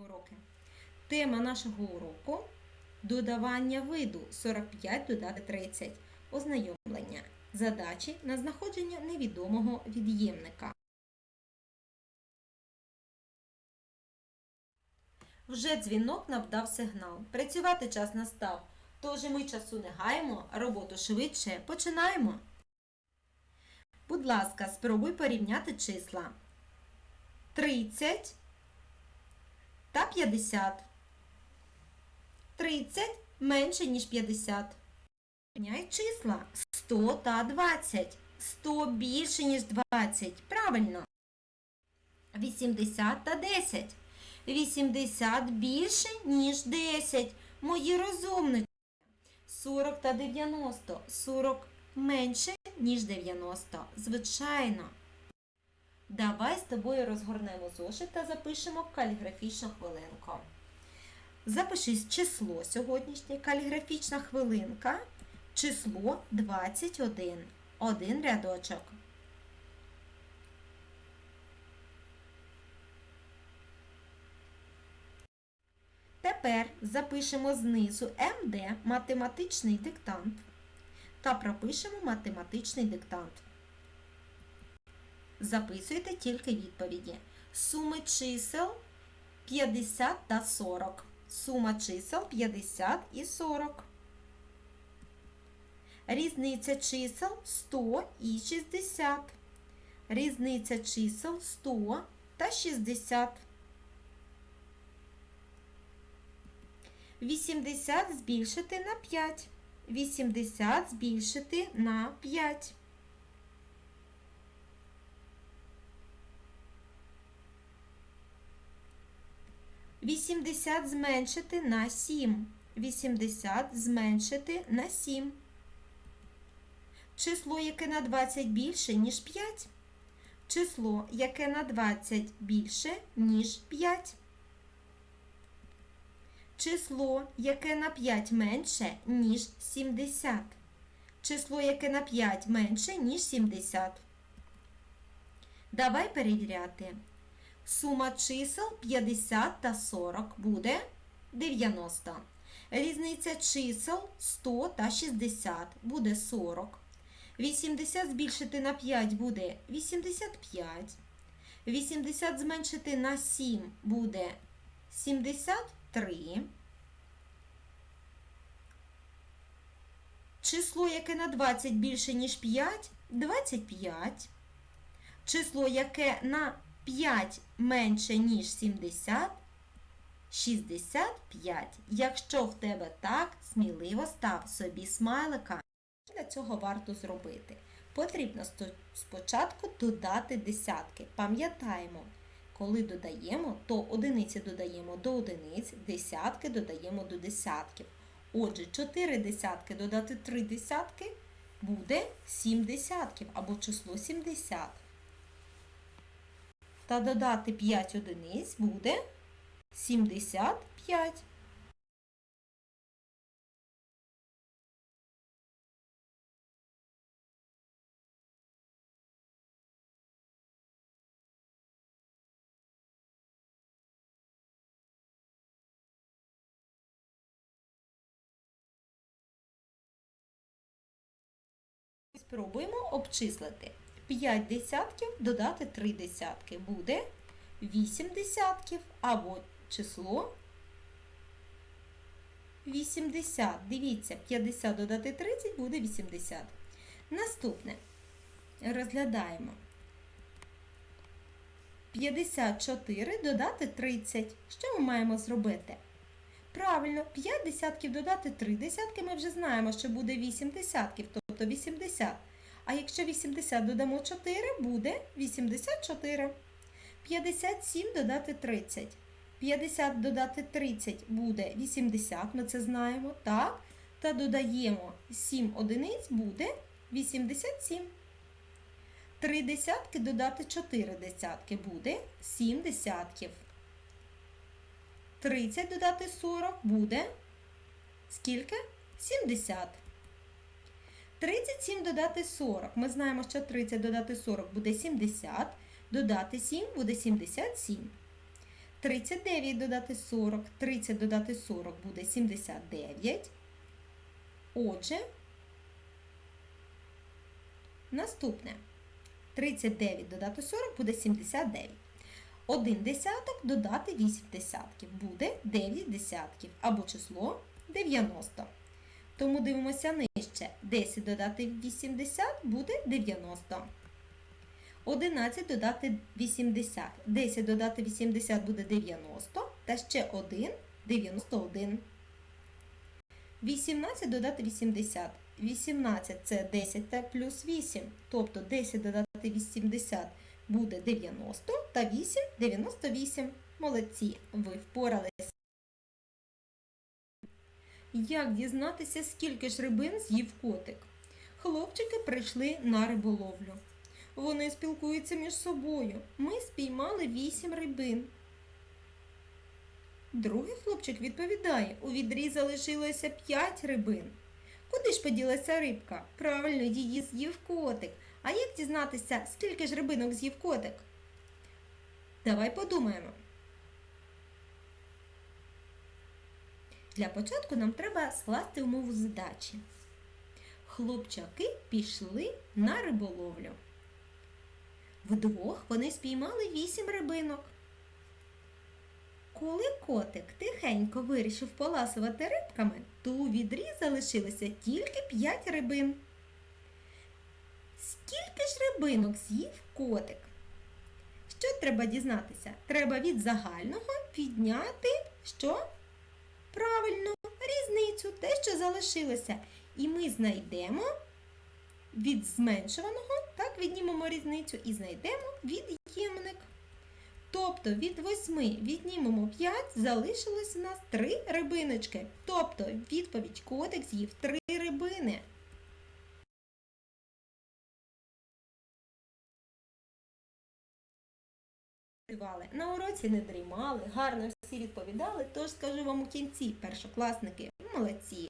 уроки. Тема нашого уроку додавання виду 45 додати 30. Ознайомлення. Задачі на знаходження невідомого від'ємника. Вже дзвінок нам дав сигнал. Працювати час настав. Тож ми часу не гаємо, роботу швидше починаємо. Будь ласка, спробуй порівняти числа. 30 та 50. 30 менше, ніж 50. Порівняй числа 100 та 20. 100 більше, ніж 20. Правильно. 80 та 10. 80 більше, ніж 10. Мої розумники. 40 та 90. 40 менше, ніж 90. Звичайно. Давай з тобою розгорнемо зошит та запишемо каліграфічну хвилинку. Запиши число сьогоднішнє, каліграфічна хвилинка, число 21. Один рядочок. Тепер запишемо знизу МД математичний диктант та пропишемо математичний диктант. Записуйте тільки відповіді. Суми чисел 50 та 40. Сума чисел 50 і 40. Різниця чисел 100 і 60. Різниця чисел 100 та 60. 80 збільшити на 5. 80 збільшити на 5. Вісімдесят зменшити на сім. Вісімдесят зменшити на сім. Число, яке на 20 більше, ніж 5. Число, яке на 20 більше, ніж 5. Число, яке на 5 менше, ніж 70. Число, яке на 5 менше, ніж 70. Давай перевіряти. Сума чисел 50 та 40 буде 90. Різниця чисел 100 та 60 буде 40. 80 збільшити на 5 буде 85. 80 зменшити на 7 буде 73. Число, яке на 20 більше, ніж 5 25. Число, яке на 5 менше, ніж 70 65. Якщо в тебе так, сміливо став собі смайлика. Для цього варто зробити. Потрібно спочатку додати десятки. Пам'ятаємо, коли додаємо, то одиниці додаємо до одиниць, десятки додаємо до десятків. Отже, 4 десятки додати 3 десятки буде 7 десятків або число 70. Та додати 5 одиниць буде 75. Спробуємо обчислити. 5 десятків додати 3 десятки буде 8 десятків або число 80. Дивіться, 50 додати 30 буде 80. Наступне розглядаємо. 54 додати 30. Що ми маємо зробити? Правильно, 5 десятків додати 3 десятки ми вже знаємо, що буде 8 десятків, тобто 80. А якщо 80 додамо 4, буде 84. 57 додати 30. 50 додати 30 буде 80, ми це знаємо, так? Та додаємо 7 одиниць буде 87. 3 десятки додати 4 десятки буде 7 десятків. 30 додати 40 буде скільки? 70. 37 додати 40. Ми знаємо, що 30 додати 40 буде 70. Додати 7 буде 77. 39 додати 40, 30 додати 40 буде 79. Отже, наступне. 39 додати 40 буде 79. 1 десяток додати 8 десятків буде 9 десятків або число 90. Тому дивимося нижче. 10 додати 80 буде 90. 11 додати 80. 10 додати 80 буде 90. Та ще 1 91. 18 додати 80. 18 це 10 та плюс 8. Тобто 10 додати 80 буде 90 та 8 98. Молодці, ви впоралися. Як дізнатися, скільки ж рибин з'їв котик? Хлопчики прийшли на риболовлю. Вони спілкуються між собою. Ми спіймали 8 рибин. Другий хлопчик відповідає, у відрі залишилося 5 рибин. Куди ж поділася рибка? Правильно, її з'їв котик. А як дізнатися, скільки ж рибинок з'їв котик? Давай подумаємо. Для початку нам треба скласти умову задачі. Хлопчаки пішли на риболовлю. Вдвох вони спіймали вісім рибинок. Коли котик тихенько вирішив поласувати рибками, то у відрі залишилося тільки п'ять рибин. Скільки ж рибинок з'їв котик? Що треба дізнатися? Треба від загального відняти що? Що залишилося. І ми знайдемо від зменшуваного, так, віднімемо різницю і знайдемо від'ємник. Тобто від 8 віднімемо 5, залишилось у нас 3 рибиночки. Тобто відповідь котик з'їв 3 рибини. На уроці не дрімали, гарно всі відповідали, тож скажу вам у кінці, першокласники, молодці.